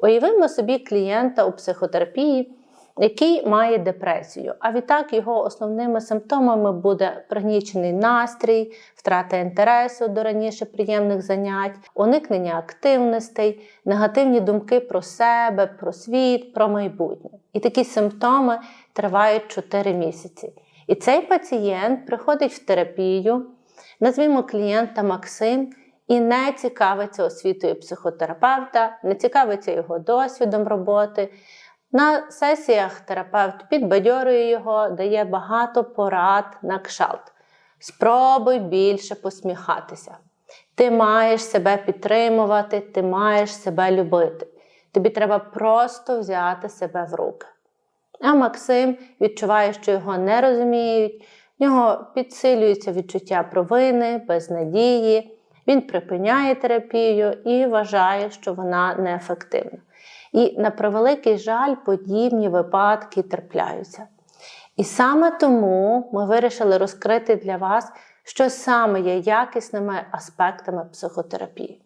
Уявимо собі клієнта у психотерапії, який має депресію. А відтак його основними симптомами буде пригнічений настрій, втрата інтересу до раніше приємних занять, уникнення активностей, негативні думки про себе, про світ, про майбутнє. І такі симптоми тривають 4 місяці. І цей пацієнт приходить в терапію, назвімо клієнта Максим. І не цікавиться освітою психотерапевта, не цікавиться його досвідом роботи, на сесіях терапевт підбадьорює його, дає багато порад на кшалт. Спробуй більше посміхатися. Ти маєш себе підтримувати, ти маєш себе любити. Тобі треба просто взяти себе в руки. А Максим відчуває, що його не розуміють, в нього підсилюється відчуття провини, безнадії, він припиняє терапію і вважає, що вона неефективна. І на превеликий жаль, подібні випадки трапляються. І саме тому ми вирішили розкрити для вас, що саме є якісними аспектами психотерапії.